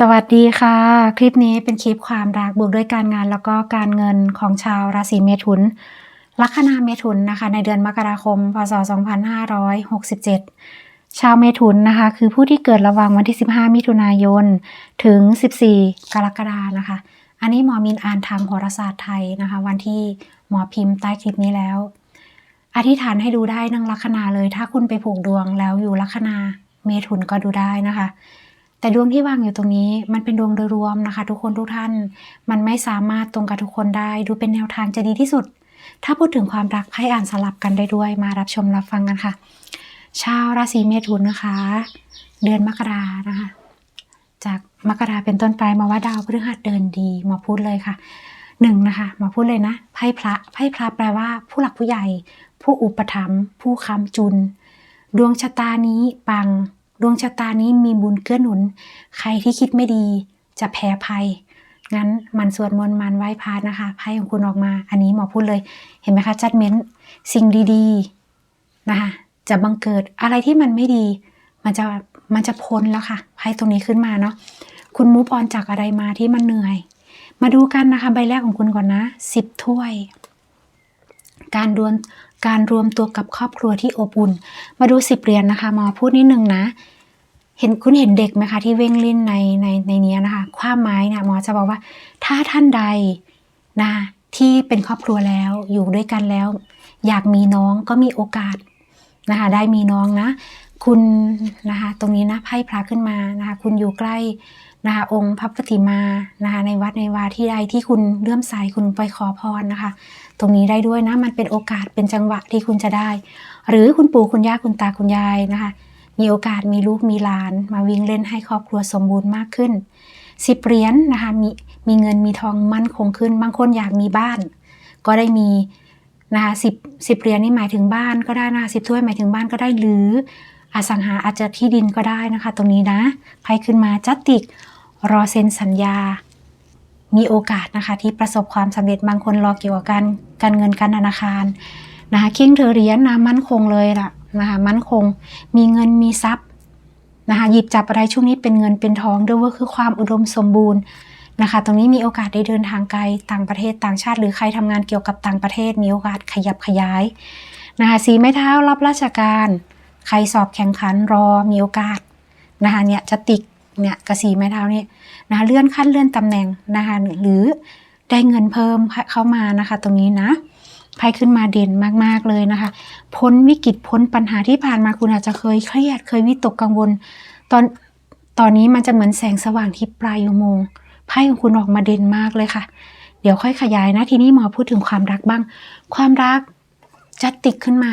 สวัสดีค่ะ คลิปนี้เป็นคลิปความรักบวกด้วยการงานแล้วก็การเงินของชาวราศีเมถุน ลัคนาเมถุนนะคะ ในเดือนมกราคม พศ 2567 ชาวเมถุนนะคะ คือผู้ที่เกิดระหว่างวันที่ 15 มิถุนายน ถึง 14 กรกฎานะคะ อันนี้หมอมินอ่านทางโหราศาสตร์ไทยนะคะ วันที่หมอพิมพ์ใต้คลิปนี้แล้ว อธิษฐานให้ดูได้นั่งลัคนาเลย ถ้าคุณไปผูกดวงแล้วอยู่ลัคนาเมถุนก็ดูได้นะคะ แต่ดวงที่วางอยู่ตรงนี้มันเป็นดวงโดยรวมนะคะ ทุกคนทุกท่าน มันไม่สามารถตรงกับทุกคนได้ ดูเป็นแนวทางจะดีที่สุด ถ้าพูดถึงความรักให้อ่านสลับกันได้ด้วย มารับชมรับฟังกันค่ะ ชาวราศีเมถุนนะคะ เดือนมกรานะคะ จากมกราเป็นต้นไปมาว่าดาวพฤหัสเดินดีมาพูดเลยค่ะหนึ่งนะคะมาพูดเลยนะไพ่พระไพ่พระแปลว่าผู้หลักผู้ใหญ่ ผู้อุปถัมภ์ผู้ค้ำจุน ดวงชะตานี้ปัง ดวงชะตานี้มีบุญเกื้อหนุน ใครที่คิดไม่ดีจะแพ้ภัย งั้นมันสวดมนต์มันไหว้พระนะคะไพ่ของคุณออกมา อันนี้หมอพูดเลย เห็นไหมคะจัดเม้นสิ่งดีๆนะคะจะบังเกิดอะไรที่มันไม่ดี มันจะมันจะพ้นแล้วค่ะไพ่ตรงนี้ขึ้นมาเนาะคุณมูฟออนจากอะไรมาที่มันเหนื่อย มาดูกันนะคะ ใบแรกของคุณก่อนนะสิบถ้วย การรวม การรวมตัวกับครอบครัวที่อบอุ่น มาดูสิบเหรียญนะคะหมอพูดนิดนึงนะ เห็นคุณเห็นเด็กไหมคะที่เว่งเล่นในในในเนี้ยนะคะ ความหมายเนี่ยหมอจะบอกว่า ถ้าท่านใดนะที่เป็นครอบครัวแล้วอยู่ด้วยกันแล้ว อยากมีน้องก็มีโอกาสนะคะได้มีน้องนะ คุณนะคะตรงนี้นะไพ่พระขึ้นมานะคะคุณอยู่ใกล้นะคะองค์พระปฏิมานะคะในวัดในวาที่ใดที่คุณเลื่อมใสคุณไปขอพรนะคะ ตรงนี้ได้ด้วยนะ มันเป็นโอกาสเป็นจังหวะที่คุณจะได้ หรือคุณปู่คุณย่าคุณตาคุณยายนะคะ มีโอกาสมีลูกมีหลาน มาวิ่งเล่นให้ครอบครัวสมบูรณ์มากขึ้นสิบเหรียญนนะคะมีมีเงินมีทองมั่นคงขึ้น บางคนอยากมีบ้าน ก็ได้มีนะคะสิบสิบเหรียญนี่หมายถึงบ้านก็ได้นะสิบถ้วยหมายถึงบ้านก็ได้หรืออสังหาอาจจะที่ดินก็ได้นะคะ ตรงนี้นะไพ่ขึ้นมาจัตติกรอเซ็นสัญญา มีโอกาสนะคะ ที่ประสบความสำเร็จบางคนรอเกี่ยวกับการการเงินการธนาคารนะคะคิงเธอเรียญนะมั่นคงเลยล่ะนะคะมั่นคงมีเงินมีทรัพย์นะคะหยิบจับอะไรช่วงนี้เป็นเงินเป็นทองด้วยว่าคือความอุดมสมบูรณ์นะคะ ตรงนี้มีโอกาสได้เดินทางไกลต่างประเทศต่างชาติ หรือใครทำงานเกี่ยวกับต่างประเทศ มีโอกาสขยับขยายนะคะสีไม้เท้ารับราชการ ใครสอบแข่งขันรอมีโอกาสนะคะเนี่ยจะติกเนี่ยกระสีไม้เท้านี่ นะคะเลื่อนขั้นเลื่อนตำแหน่งนะคะหรือได้เงินเพิ่มเข้ามานะคะ ตรงนี้นะไพ่ขึ้นมาเด่นมากๆเลยนะคะ พ้นวิกฤตพ้นปัญหาที่ผ่านมาคุณอาจจะเคยเครียดเคยวิตกกังวล ตอนตอนนี้มันจะเหมือนแสงสว่างที่ปลายอุโมงค์ไพ่ของคุณออกมาเด่นมากเลยค่ะ เดี๋ยวค่อยขยายนะ ทีนี้หมอพูดถึงความรักบ้าง ความรักจะติดขึ้นมา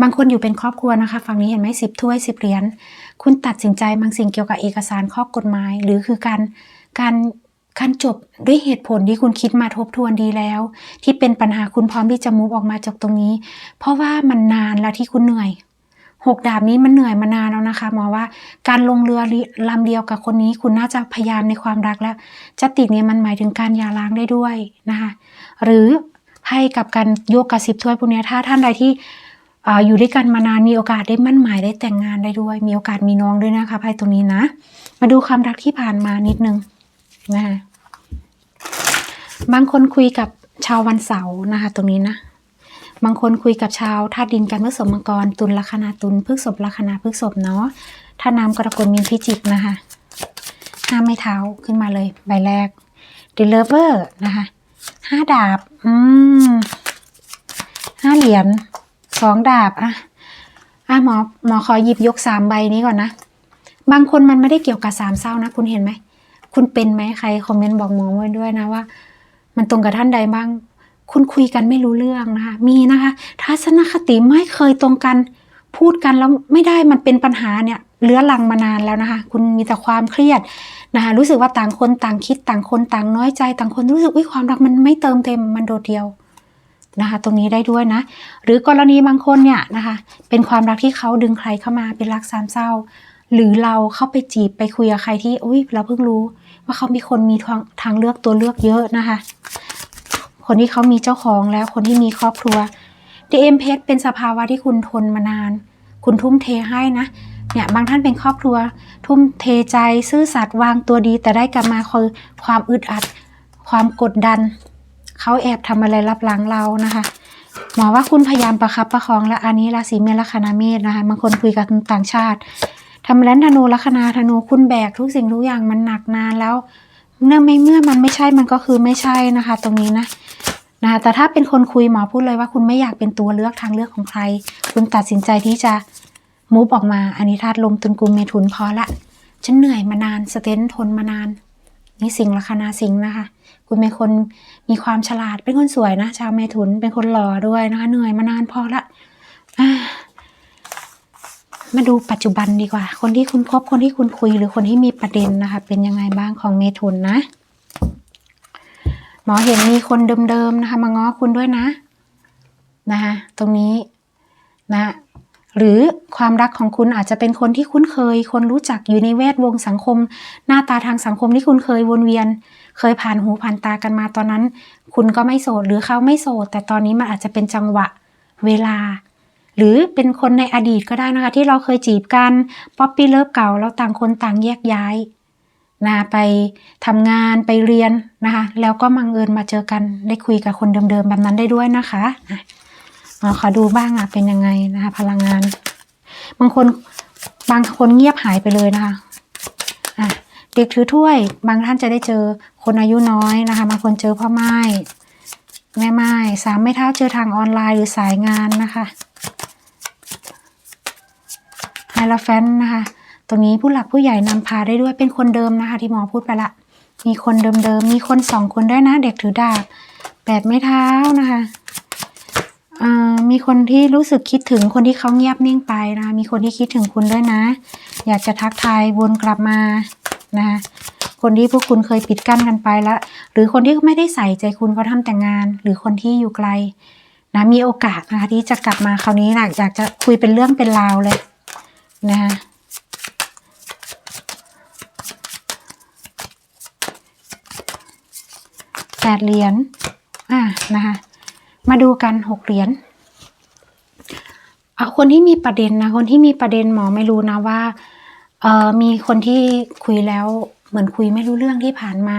บางคนอยู่เป็นครอบครัวนะคะ ฝั่งนี้เห็นไหมสิบถ้วยสิบเหรียญคุณตัดสินใจบางสิ่งเกี่ยวกับเอกสารข้อกฎหมาย หรือคือการการการจบด้วยเหตุผลที่คุณคิดมาทบทวนดีแล้ว ที่เป็นปัญหาคุณพร้อมที่จะมูฟออกมาจากตรงนี้ เพราะว่ามันนานแล้วที่คุณเหนื่อยหกดาบนี้มันเหนื่อยมานานแล้วนะคะหมอว่าการลงเรือลำเดียวกับคนนี้ คุณน่าจะพยายามในความรักแล้วจะติดเนี่ยมันหมายถึงการยาร้างได้ด้วยนะคะ หรือให้กับการโยกกระสิบถ้วยพวกนี้ถ้าท่านใดที่ อยู่ด้วยกันมานานมีโอกาสได้มั่นหมายได้แต่งงานได้ด้วย มีโอกาสมีน้องด้วยนะคะไพ่ตรงนี้นะ มาดูความรักที่ผ่านมานิดนึงนะคะบางคนคุยกับชาววันเสาร์นะคะตรงนี้นะ บางคนคุยกับชาวธาตุดินกันเมื่อสมมังกร ตุลลัคนาตุลพฤกษบลัคนาพฤกษบเนาะถ้านามกรกฎมีนพิจิกนะคะห้าไม้เท้าขึ้นมาเลย ใบแรก d e l i v e r นะคะห้าดาบ อืมห้าเหรียญ สองดาบอะอะหมอหมอขอหยิบยกสามใบนี้ก่อนนะ บางคนมันไม่ได้เกี่ยวกับสามเศร้านะ คุณเห็นไหม คุณเป็นไหมใครคอมเมนต์บอกหมอไว้ด้วยนะว่า มันตรงกับท่านใดบ้าง คุณคุยกันไม่รู้เรื่องนะคะ มีนะคะ ทัศนคติไม่เคยตรงกัน พูดกันแล้วไม่ได้มันเป็นปัญหาเนี่ยเลื้อรังมานานแล้วนะคะ คุณมีแต่ความเครียดนะคะรู้สึกว่าต่างคนต่างคิดต่างคนต่างน้อยใจ ต่างคนรู้สึกว่าความรักมันไม่เติมเต็มมันโดดเดียว นะคะ ตรงนี้ได้ด้วยนะ หรือกรณีบางคนเนี่ยนะคะ เป็นความรักที่เขาดึงใครเข้ามาเป็นรักสามเศร้า หรือเราเข้าไปจีบไปคุยกับใครที่อุ้ยเราเพิ่งรู้ ว่าเขามีคนมีทางทางเลือกตัวเลือกเยอะนะคะ คนที่เขามีเจ้าของแล้วคนที่มีครอบครัว DM เพชรเป็นสภาวะที่คุณทนมานาน คุณทุ่มเทให้นะเนี่ยบางท่านเป็นครอบครัว ทุ่มเทใจซื่อสัตย์วางตัวดีแต่ได้กลับมาคือความอึดอัด ความกดดัน เขาแอบทำอะไรรับหลังเรานะคะหมอว่าคุณพยายามประคับประคองและอันนี้ราศีเมษลัคนาเมษนะคะบางคนคุยกับต่างชาติทำแล้วธนูลัคนาธนูคุณแบกทุกสิ่งทุกอย่างมันหนักนานแล้ว เนื่องไม่เมื่อมันไม่ใช่มันก็คือไม่ใช่นะคะ ตรงนี้นะนะคะแต่ถ้าเป็นคนคุยหมอพูดเลยว่าคุณไม่อยากเป็นตัวเลือกทางเลือกของใคร คุณตัดสินใจที่จะมูฟออกมาอันนี้ธาตุลมตุนกุมเมถุนพอละฉันเหนื่อยมานานสเตนทนมานาน นี่สิงลัคนาสิงนะคะ คุณเป็นคน มีความฉลาดเป็นคนสวยนะ ชาวเมถุนเป็นคนหล่อด้วยนะคะเหนื่อยมานานพอละมาดูปัจจุบันดีกว่า คนที่คุณคบคนที่คุณคุยหรือคนที่มีประเด็นนะคะ เป็นยังไงบ้างของเมถุนนะ หมอเห็นมีคนเดิมๆนะคะ มาง้อคุณด้วยนะนะคะตรงนี้นะ หรือความรักของคุณอาจจะเป็นคนที่คุ้นเคย คนรู้จักอยู่ในแวดวงสังคม หน้าตาทางสังคมที่คุณเคยวนเวียน เคยผ่านหูผ่านตากันมาตอนนั้น คุณก็ไม่โสดหรือเขาไม่โสด แต่ตอนนี้มันอาจจะเป็นจังหวะเวลา หรือเป็นคนในอดีตก็ได้นะคะ ที่เราเคยจีบกันป๊อปปี้เลิฟเก่าแล้วต่างคนต่างแยกย้ายนะไปทำงานไปเรียนนะคะ แล้วก็มังเอิญมาเจอกันได้คุยกับคนเดิมๆแบบนั้นได้ด้วยนะคะ อะหมอขอดูบ้างอะเป็นยังไงนะคะพลังงาน บางคนบางคนเงียบหายไปเลยนะคะอะเด็กถือถ้วย บางท่านจะได้เจอคนอายุน้อยนะคะบางคนเจอพ่อไม้แม่ไม้สามไม่เท่าเจอทางออนไลน์หรือสายงานนะคะไฮลาแฟนนะคะตรงนี้ผู้หลักผู้ใหญ่นำพาได้ด้วยเป็นคนเดิมนะคะ ที่หมอพูดไปละ มีคนเดิมๆ มีคนสองคนด้วยนะ เด็กถือดาบแปดไม้เท้านะคะ มีคนที่รู้สึกคิดถึงคนที่เขาเงียบนิ่งไปนะคะมีคนที่คิดถึงคุณด้วยนะ อยากจะทักทายวนกลับมานะคะคนที่พวกคุณเคยปิดกั้นกันไปแล้วหรือคนที่ไม่ได้ใส่ใจคุณเขาทำแต่งาน หรือคนที่อยู่ไกลนะมีโอกาสนะคะที่จะกลับมาคราวนี้นะอยากจะคุยเป็นเรื่องเป็นราวเลยนะคะแปดเหรียญอ่านะคะ มาดูกันหกเหรียญเอาคนที่มีประเด็นนะ คนที่มีประเด็นหมอไม่รู้นะว่าเออมีคนที่คุยแล้วเหมือนคุยไม่รู้เรื่องที่ผ่านมา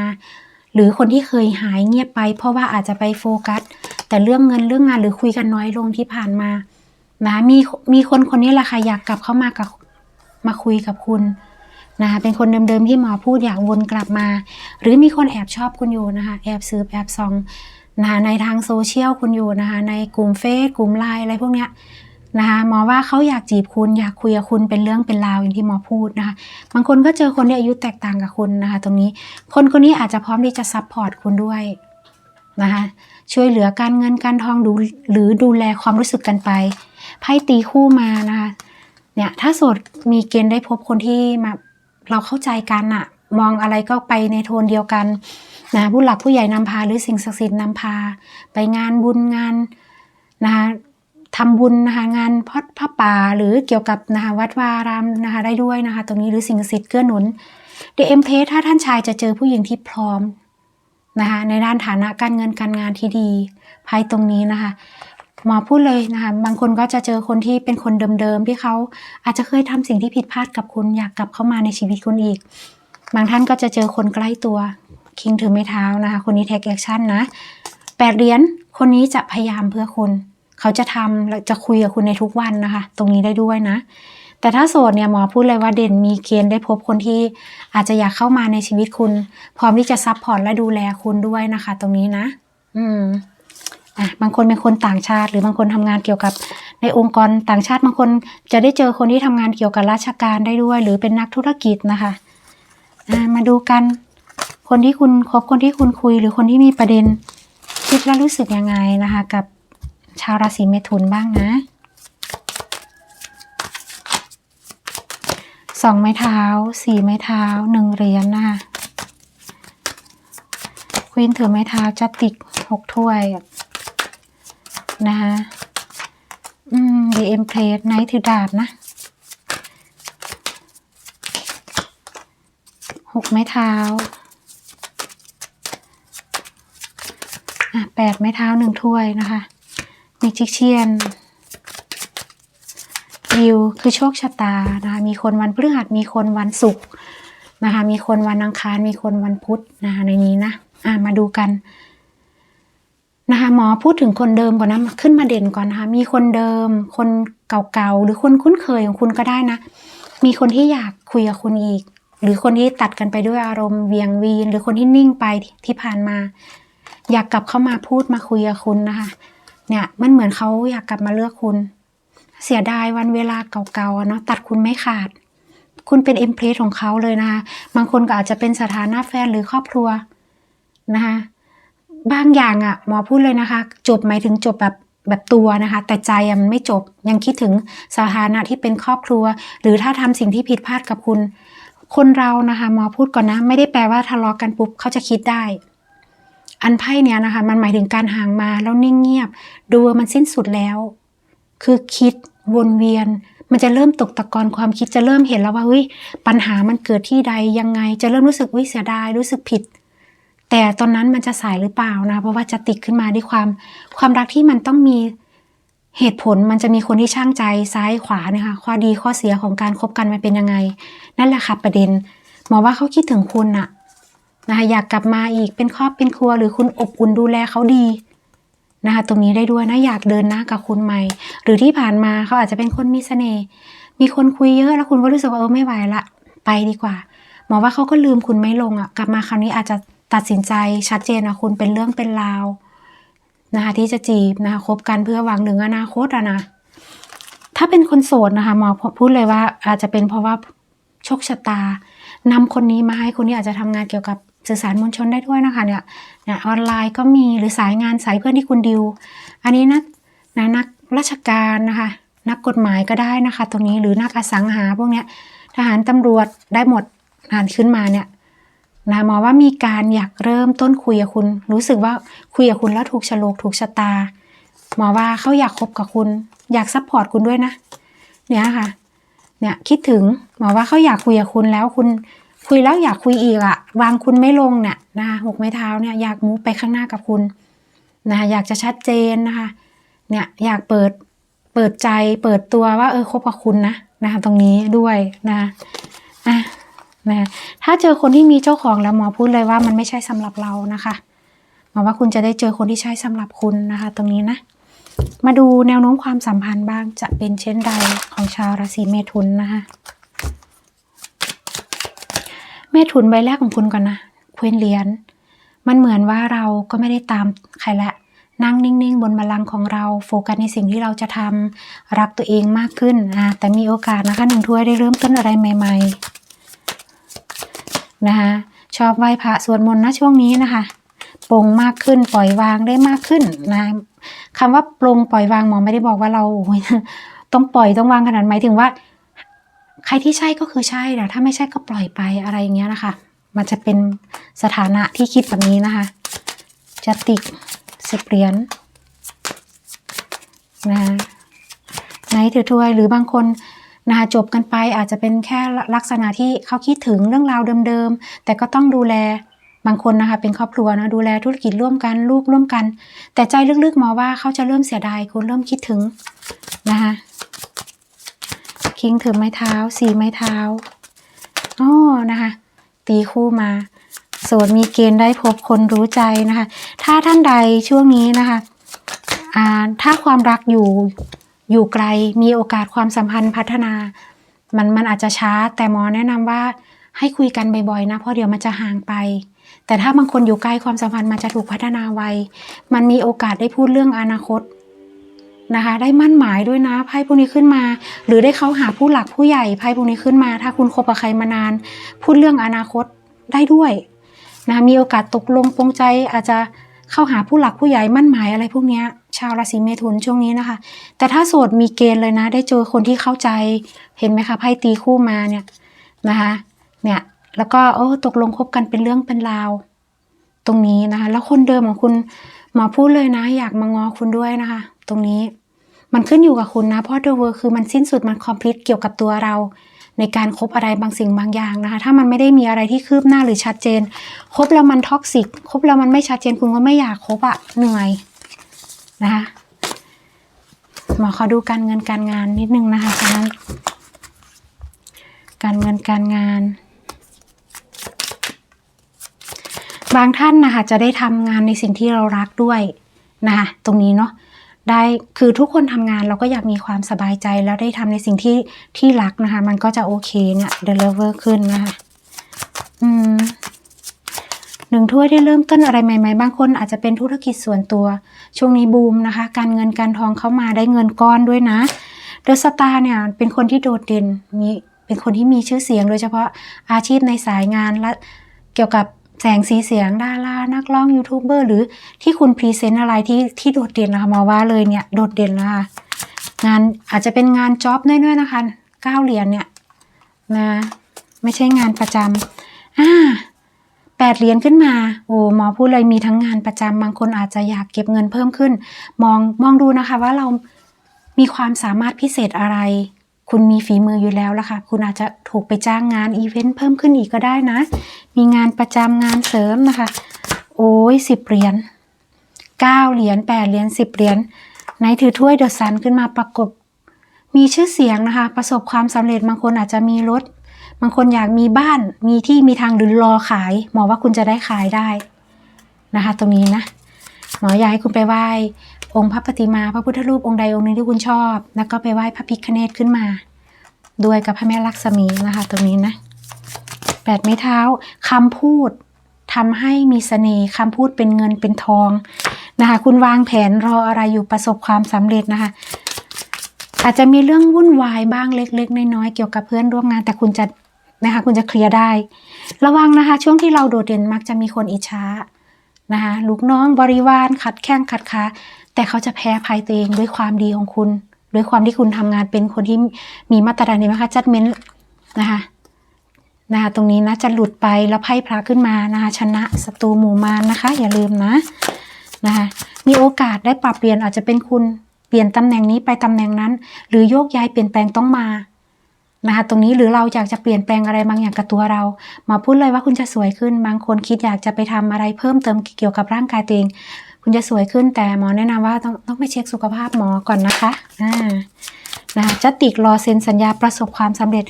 หรือคนที่เคยหายเงียบไป เพราะว่าอาจจะไปโฟกัส แต่เรื่องเงินเรื่องงานหรือคุยกันน้อยลงที่ผ่านมา นะมีมีคนคนนี้แหละค่ะอยากกลับเข้ามากับมาคุยกับคุณนะคะเป็นคนเดิมๆที่หมอพูดอยากวนกลับมา หรือมีคนแอบชอบคุณอยู่นะคะ แอบสืบแอบซอง นะคะในทางโซเชียลคุณอยู่นะคะในกลุ่มเฟซกลุ่มไลน์อะไรพวกเนี้ยนะคะหมอว่าเขาอยากจีบคุณอยากคุยกับคุณเป็นเรื่องเป็นราวอย่างที่หมอพูดนะคะบางคนก็เจอคนที่อายุแตกต่างกับคุณนะคะ ตรงนี้คนคนนี้อาจจะพร้อมที่จะซัพพอร์ตคุณด้วยนะคะช่วยเหลือการเงินการทองดูหรือดูแลความรู้สึกกันไปไพ่ตีคู่มานะคะเนี่ยถ้าโสดมีเกณฑ์ได้พบคนที่มาเราเข้าใจกันอะมองอะไรก็ไปในโทนเดียวกัน นะผู้หลักผู้ใหญ่นำพาหรือสิ่งศักดิ์สิทธิ์นำพา ไปงานบุญงานนะคะทำบุญนะคะงานพอดผ้าป่าหรือเกี่ยวกับนะคะวัดวารามนะคะได้ด้วยนะคะตรงนี้หรือสิ่งศักดิ์สิทธิ์เกื้อหนุนเดเอ็มเพถ้าท่านชายจะเจอผู้หญิงที่พร้อมนะคะในด้านฐานะการเงินการงานที่ดีภายตรงนี้นะคะหมอพูดเลยนะคะบางคนก็จะเจอคนที่เป็นคนเดิมๆที่เขาอาจจะเคยทำสิ่งที่ผิดพลาดกับคุณอยากกลับเข้ามาในชีวิตคุณอีก บางท่านก็จะเจอคนใกล้ตัว คิงถือไม้เท้านะคะ คนนี้ take action นะแปดเหรียญคนนี้จะพยายามเพื่อคุณ เขาจะทำและจะคุยกับคุณในทุกวันนะคะ ตรงนี้ได้ด้วยนะ แต่ถ้าโสดเนี่ยหมอพูดเลยว่าเด่นมีเกณฑ์ได้พบคนที่อาจจะอยากเข้ามาในชีวิตคุณ พร้อมที่จะซัพพอร์ตและดูแลคุณด้วยนะคะ ตรงนี้นะ อืมอะบางคนเป็นคนต่างชาติ หรือบางคนทำงานเกี่ยวกับในองค์กรต่างชาติบางคนจะได้เจอคนที่ทำงานเกี่ยวกับราชการได้ด้วย หรือเป็นนักธุรกิจนะคะ มาดูกัน คนที่คุณคบคนที่คุณคุย หรือคนที่มีประเด็นคิดและรู้สึกยังไงนะคะ กับชาวราศีเมถุนบ้างนะสองไม้เท้าสี่ไม้เท้าหนึ่งเหรียญนะคะควีนถือไม้เท้าจัติกหกถ้วยนะคะอืมดีเอ็มเพลทไนท์ถือดาบนะหกไม้เท้า อะแป ดไม้เท้าหนึ่งถ้วยนะคะ มีชิกเชียนมีดิวคือโชคชะตานะคะมีคนวันพฤหัสมีคนวันศุกร์นะคะมีคนวันอังคารมีคนวันพุธนะคะในนี้นะอ่ามาดูกันนะคะหมอพูดถึงคนเดิมก่อนนะขึ้นมาเด่นก่อนนะคะมีคนเดิม คนเก่าๆหรือคนคุ้นเคยของคุณก็ได้นะ มีคนที่อยากคุยกับคุณอีก หรือคนที่ตัดกันไปด้วยอารมณ์เวียงวีน หรือคนที่นิ่งไปที่ผ่านมา อยากกลับเข้ามาพูดมาคุยกับคุณนะคะ เนี่ยมันเหมือนเขาอยากกลับมาเลือกคุณ เสียดายวันเวลาเก่าๆเนาะตัดคุณไม่ขาด คุณเป็นเอ็มเพลสของเขาเลยนะคะบางคนก็อาจจะเป็นสถานะแฟนหรือครอบครัวนะคะบางอย่างอะหมอพูดเลยนะคะ จบหมายถึงจบแบบแบบตัวนะคะ แต่ใจมันไม่จบยังคิดถึงสถานะที่เป็นครอบครัว หรือถ้าทำสิ่งที่ผิดพลาดกับคุณ คนเรานะคะหมอพูดก่อนนะ ไม่ได้แปลว่าทะเลาะกันปุ๊บเขาจะคิดได้ อันไพ่เนี้ยนะคะ มันหมายถึงการห่างมาแล้วนิ่งเงียบ ดูว่ามันสิ้นสุดแล้ว คือคิดวนเวียน มันจะเริ่มตกตะกอนความคิดจะเริ่มเห็นแล้วว่าเฮ้ยปัญหามันเกิดที่ใดยังไง จะเริ่มรู้สึกวิเสียดายรู้สึกผิด แต่ตอนนั้นมันจะสายหรือเปล่านะ เพราะว่าจะติดขึ้นมาด้วยความ ความรักที่มันต้องมีเหตุผลมันจะมีคนที่ช่างใจซ้ายขวานะคะข้อดีข้อเสียของการคบกันมันเป็นยังไง นั่นแหละค่ะประเด็นหมอว่าเขาคิดถึงคุณอะ นะคะอยากกลับมาอีกเป็นครอบเป็นครัว หรือคุณอบอุ่นดูแลเขาดีนะคะตรงนี้ได้ด้วยนะอยากเดินหน้ากับคุณใหม่ หรือที่ผ่านมาเขาอาจจะเป็นคนมีเสน่ห์มีคนคุยเยอะแล้วคุณก็รู้สึกว่าเออไม่ไหวละ ไปดีกว่า หมอว่าเขาก็ลืมคุณไม่ลงอะ่ะกลับมาคราวนี้อาจจะตัดสินใจชัดเจนนะคุณเป็นเรื่องเป็นราวนะคะที่จะจีบนะคะคบกันเพื่อหวังถึงอนาคตอะนะถ้าเป็นคนโสดนะคะหมอพูดเลยว่าอาจจะเป็นเพราะว่าโชคชะตานำคนนี้มาให้คนนี้อาจจะทำงานเกี่ยวกับ สื่อสารมวลชนได้ด้วยนะคะเนี่ยเนี่ยออนไลน์ก็มีหรือสายงานสายเพื่อนที่คุณดิว อันนี้นะนะนักราชการนะคะ นักกฎหมายก็ได้นะคะ ตรงนี้หรือนักอสังหาพวกเนี้ยทหารตำรวจได้หมดอ่านขึ้นมาเนี่ยนะหมอว่ามีการอยากเริ่มต้นคุยกับคุณ รู้สึกว่าคุยกับคุณแล้วถูกฉลกถูกชะตาหมอว่าเขาอยากคบกับคุณ อยากซัพพอร์ตคุณด้วยนะ เนี่ยค่ะ เนี่ยคิดถึงหมอว่าเขาอยากคุยกับคุณแล้วคุณ คุยแล้วอยากคุยอีกอะวางคุณไม่ลงเนี่ยนะคะหกไม้เท้าเนี่ยอยากมูฟไปข้างหน้ากับคุณนะคะอยากจะชัดเจนนะคะ เนี่ยอยากเปิดเปิดใจเปิดตัวว่าเออคบกับคุณนะนะคะตรงนี้ด้วยนะคะอะนะถ้าเจอคนที่มีเจ้าของแล้วหมอพูดเลยว่ามันไม่ใช่สำหรับเรานะคะหมอว่าคุณจะได้เจอคนที่ใช่สำหรับคุณนะคะ ตรงนี้นะ มาดูแนวโน้มความสัมพันธ์บ้างจะเป็นเช่นใดของชาวราศีเมถุนนะคะ เมถุนใบแรกของคุณก่อนนะเคว้นเหรียญมันเหมือนว่าเราก็ไม่ได้ตามใครละนั่งนิ่งๆ บนบัลลังก์ของเราโฟกัสในสิ่งที่เราจะทำรักตัวเองมากขึ้นอะแต่มีโอกาสนะคะหนึ่งถ้วยได้เริ่มต้นอะไรใหม่ ๆ นะคะชอบไหว้พระสวดมนต์นะช่วงนี้นะคะปลงมากขึ้นปล่อยวางได้มากขึ้นนะคำว่าปลงปล่อยวางหมอไม่ได้บอกว่าเราต้องปล่อยต้องวางขนาดหมายถึงว่า ใครที่ใช่ก็คือใช่แต่ถ้าไม่ใช่ก็ปล่อยไปอะไรอย่างเงี้ยนะคะ มันจะเป็นสถานะที่คิดแบบนี้นะคะจะติกสิบเหรียญนะคะไหนถือถ้วยหรือบางคนนะคะจบกันไปอาจจะเป็นแค่ลักษณะที่เขาคิดถึงเรื่องราวเดิมๆ แต่ก็ต้องดูแลบางคนนะคะเป็นครอบครัวนะดูแลธุรกิจร่วมกันลูกร่วมกัน แต่ใจลึกๆมอว่าเขาจะเริ่มเสียดายคุณเริ่มคิดถึงนะคะ คิงถือไม้เท้าสี่ไม้เท้าอ๋อนะคะ ตีคู่มา โสดมีเกณฑ์ได้พบคนรู้ใจนะคะ ถ้าท่านใดช่วงนี้นะคะอ่าถ้าความรักอยู่อยู่ไกลมีโอกาสความสัมพันธ์พัฒนา มันมันอาจจะช้า แต่หมอแนะนำว่าให้คุยกันบ่อยๆนะเพราะเดี๋ยวมันจะห่างไป แต่ถ้าบางคนอยู่ใกล้ความสัมพันธ์มันจะถูกพัฒนาไวมันมีโอกาสได้พูดเรื่องอนาคต นะคะ ได้มั่นหมายด้วยนะไพ่พวกนี้ขึ้นมา หรือได้เข้าหาผู้หลักผู้ใหญ่ไพ่พวกนี้ขึ้นมา ถ้าคุณคบกับใครมานาน พูดเรื่องอนาคตได้ด้วยนะมีโอกาสตกลงปรงใจอาจจะเข้าหาผู้หลักผู้ใหญ่มั่นหมายอะไรพวกนี้ชาวราศีเมถุนช่วงนี้นะคะ แต่ถ้าโสดมีเกณฑ์เลยนะ ได้เจอคนที่เข้าใจเห็นไหมคะไพ่ตีคู่มาเนี่ยนะคะเนี่ยแล้วก็เออตกลงคบกันเป็นเรื่องเป็นราวตรงนี้นะคะ แล้วคนเดิมของคุณหมอพูดเลยนะ อยากมางอคุณด้วยนะคะ ตรงนี้ มันขึ้นอยู่กับคุณนะเพราะ The World คือมันสิ้นสุดมันคอมพลีทเกี่ยวกับตัวเรา ในการคบอะไรบางสิ่งบางอย่างนะคะ ถ้ามันไม่ได้มีอะไรที่คืบหน้าหรือชัดเจนคบแล้วมันท็อกซิกคบแล้วมันไม่ชัดเจนคุณก็ไม่อยากคบอะเหนื่อยนะคะหมอขอดูการเงินการงานนิดนึงนะคะฉะนั้นการเงินการงาน บางท่านนะคะจะได้ทำงานในสิ่งที่เรารักด้วยนะคะตรงนี้เนาะ ได้คือทุกคนทำงานเราก็อยากมีความสบายใจแล้วได้ทำในสิ่งที่ที่รักนะคะ มันก็จะโอเคเนี่ยเดลิเวอร์ขึ้นนะคะอืมหนึ่งถ้วยได้เริ่มต้นอะไรใหม่ ๆ บางคนอาจจะเป็นธุรกิจส่วนตัว ช่วงนี้บูมนะคะ การเงินการทองเข้ามาได้เงินก้อนด้วยนะเดอะสตาร์เนี่ยเป็นคนที่โดดเด่นมีเป็นคนที่มีชื่อเสียงโดยเฉพาะอาชีพในสายงานและเกี่ยวกับ แสงสีเสียงดารานักร้องยูทูบเบอร์หรือที่คุณพรีเซนต์อะไรที่ที่โดดเด่นนะคะมาว่าเลยเนี่ยโดดเด่นนะคะงานอาจจะเป็นงานจ็อบน้อยๆนะคะเก้าเหรียญเนี่ยนะไม่ใช่งานประจำอ่าแปดเหรียญขึ้นมา โอ้หมอพูดเลยมีทั้งงานประจำบางคนอาจจะอยากเก็บเงินเพิ่มขึ้น มองมองดูนะคะว่าเรามีความสามารถพิเศษอะไร คุณมีฝีมืออยู่แล้วละค่ะ คุณอาจจะถูกไปจ้างงานอีเวนต์เพิ่มขึ้นอีกก็ได้นะ มีงานประจำงานเสริมนะคะ โอ้ยสิบเหรียญเก้าเหรียญแปดเหรียญสิบเหรียญไหนถือถ้วยเดอะซันขึ้นมาประกบ มีชื่อเสียงนะคะ ประสบความสำเร็จบางคนอาจจะมีรถ บางคนอยากมีบ้าน มีที่มีทางหรือรอขาย หมอว่าคุณจะได้ขายได้นะคะ ตรงนี้นะ หมออยากให้คุณไปไหว้ องค์พระปฏิมาพระพุทธรูปองค์ใดองค์หนึงที่คุณชอบ แล้วก็ไปไหว้พระพิฆเนศขึ้นมา ด้วยกับพระแม่ลักษมีนะคะตรงนี้นะแปดไม้เท้าคำพูดทำให้มีเสน่ห์คำพูดเป็นเงินเป็นทองนะคะ คุณวางแผนรออะไรอยู่ประสบความสำเร็จนะคะ อาจจะมีเรื่องวุ่นวายบ้างเล็ก ๆ น้อยๆเกี่ยวกับเพื่อนร่วมงานแต่คุณจะนะคะคุณจะเคลียร์ได้ ระวังนะคะ ช่วงที่เราโดดเด่นมักจะมีคนอิจฉา นะคะลูกน้องบริวารขัดแข้งขัดขาแต่เขาจะแพ้ภัยตัวเองด้วยความดีของคุณ ด้วยความที่คุณทำงานเป็นคนที่มีมาตรฐานดีไหมคะจัดเม้นนะคะนะคะตรงนี้นะจะหลุดไปแล้วไพ่พระขึ้นมานะคะชนะศัตรูหมู่มารนะคะ อย่าลืมนะนะคะมีโอกาสได้ปรับเปลี่ยนอาจจะเป็นคุณเปลี่ยนตำแหน่งนี้ไปตำแหน่งนั้น หรือโยกย้ายเปลี่ยนแปลงต้องมา นะคะตรงนี้หรือเราอยากจะเปลี่ยนแปลงอะไรบางอย่างกับตัวเราหมอพูดเลยว่าคุณจะสวยขึ้น บางคนคิดอยากจะไปทำอะไรเพิ่มเติมเกี่ยวกับร่างกายตัวเอง คุณจะสวยขึ้นแต่หมอแนะนำว่าต้องต้องไปเช็คสุขภาพหมอก่อนนะคะอ่านะคะจะติกรอเซ็นสัญญาประสบความสำเร็จ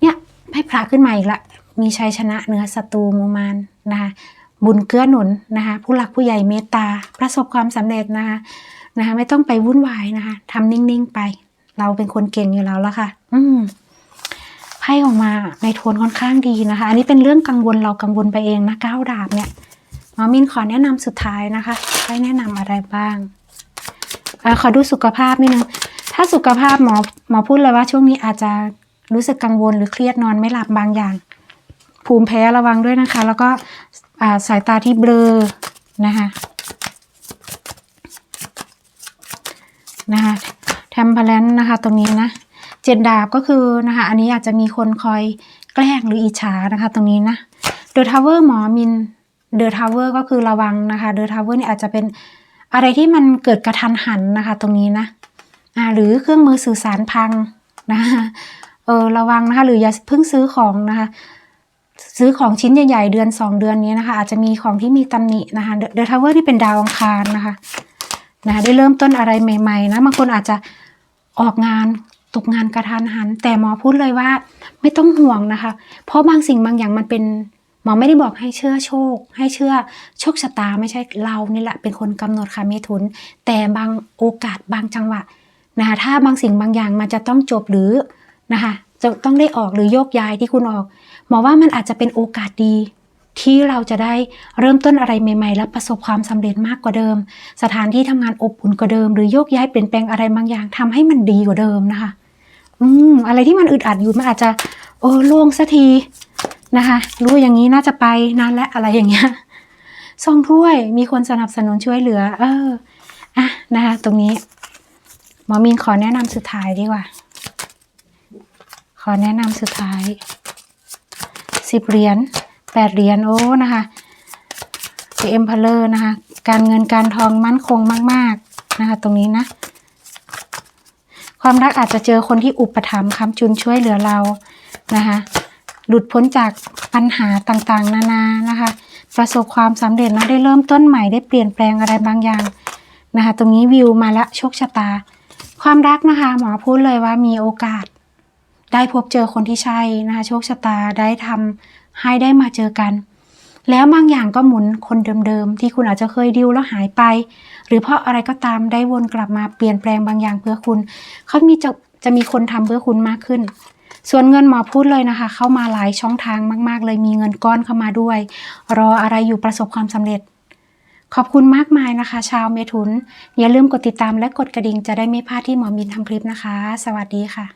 เนี่ยให้พระขึ้นมาอีกละมีชัยชนะเหนือศัตรูมูมานนะคะบุญเกื้อหนุนนะคะผู้หลักผู้ใหญ่เมตตาประสบความสำเร็จนะคะนะคะไม่ต้องไปวุ่นวายนะคะทำนิ่งๆไป เราเป็นคนเก่งอยู่แล้วละค่ะ อืม ไพ่ออกมาในโทนค่อนข้างดีนะคะ อันนี้เป็นเรื่องกังวลเรากังวลไปเองนะก้าวดาบเนี่ยหมอมินขอแนะนำสุดท้ายนะคะให้แนะนำอะไรบ้างอขอดูสุขภาพนิดนึงถ้าสุขภาพหมอหมอพูดเลยว่าช่วงนี้อาจจะรู้สึกกังวลหรือเครียดนอนไม่หลับบางอย่าง ภูมิแพ้ระวังด้วยนะคะ แล้วก็สายตาที่เบลอนะคะนะคะแทมเพลนนะคะตรงนี้นะ เจ็ดดาบก็คือนะคะอันนี้อาจจะมีคนคอยแกล้งหรืออิจฉานะคะ ตรงนี้นะเดอะทาวเวอร์หมอมินเดอะทาวเวอร์ก็คือระวังนะคะเดอะทาวเวอร์นี่อาจจะเป็นอะไรที่มันเกิดกระทันหันนะคะ ตรงนี้นะอ่าหรือเครื่องมือสื่อสารพังนะคะเออระวังนะคะ หรืออย่าเพิ่งซื้อของนะคะ ซื้อของชิ้นใหญ่ๆเดือนสองเดือนนี้นะคะ อาจจะมีของที่มีตำหนินะคะเดอะทาวเวอร์ที่เป็นดาวอังคารนะคะนะะได้เริ่มต้นอะไรใหม่ ๆ นะบางคนอาจจะออกงาน ตกงานกระทันหัน แต่หมอพูดเลยว่าไม่ต้องห่วงนะคะ เพราะบางสิ่งบางอย่างมันเป็นหมอไม่ได้บอกให้เชื่อโชค ให้เชื่อโชคชะตาไม่ใช่เรานี่แหละเป็นคนกำหนดค่ะเมถุน แต่บางโอกาสบางจังหวะนะคะถ้าบางสิ่งบางอย่างมันจะต้องจบหรือนะคะจะต้องได้ออกหรือโยกย้ายที่คุณออก หมอว่ามันอาจจะเป็นโอกาสดี ที่เราจะได้เริ่มต้นอะไรใหม่ๆ และประสบความสำเร็จมากกว่าเดิม สถานที่ทำงานอบอุ่นกว่าเดิม หรือโยกย้ายเปลี่ยนแปลงอะไรบางอย่างทำให้มันดีกว่าเดิมนะคะ อืมอะไรที่มันอึดอัดอยู่มันอาจจะ โอ้โล่งสักทีนะคะ รู้อย่างนี้น่าจะไปนานและอะไรอย่างเงี้ยซองถ้วยมีคนสนับสนุนช่วยเหลือ เอออะนะคะ ตรงนี้ หมอมีนขอแนะนำสุดท้ายดีกว่า ขอแนะนำสุดท้ายสิบเหรียญแปดเหรียญโอ้นะคะเอ็มพลเลอร์นะคะ การเงินการทองมั่นคงมาก ๆ นะคะ ตรงนี้นะ ความรักอาจจะเจอคนที่อุปถัมภ์ค้ำจุนช่วยเหลือเรานะคะหลุดพ้นจากปัญหาต่างๆ นานานะคะ ประสบความสำเร็จแล้วได้เริ่มต้นใหม่ได้เปลี่ยนแปลงอะไรบางอย่างนะคะตรงนี้วิวมาละโชคชะตา ความรักนะคะ หมอพูดเลยว่ามีโอกาส ได้พบเจอคนที่ใช่นะคะโชคชะตาได้ทำให้ได้มาเจอกัน แล้วบางอย่างก็หมุนคนเดิมๆ ที่คุณอาจจะเคยดิวแล้วหายไป หรือเพราะอะไรก็ตามได้วนกลับมาเปลี่ยนแปลงบางอย่างเพื่อคุณ เขามีจะจะมีคนทำเพื่อคุณมากขึ้น ส่วนเงินหมอพูดเลยนะคะ เข้ามาหลายช่องทางมาก ๆ เลยมีเงินก้อนเข้ามาด้วย รออะไรอยู่ประสบความสำเร็จ ขอบคุณมากมายนะคะ ชาวเมถุน อย่าลืมกดติดตามและกดกระดิ่งจะได้ไม่พลาดที่หมอมินทำคลิปนะคะ สวัสดีค่ะ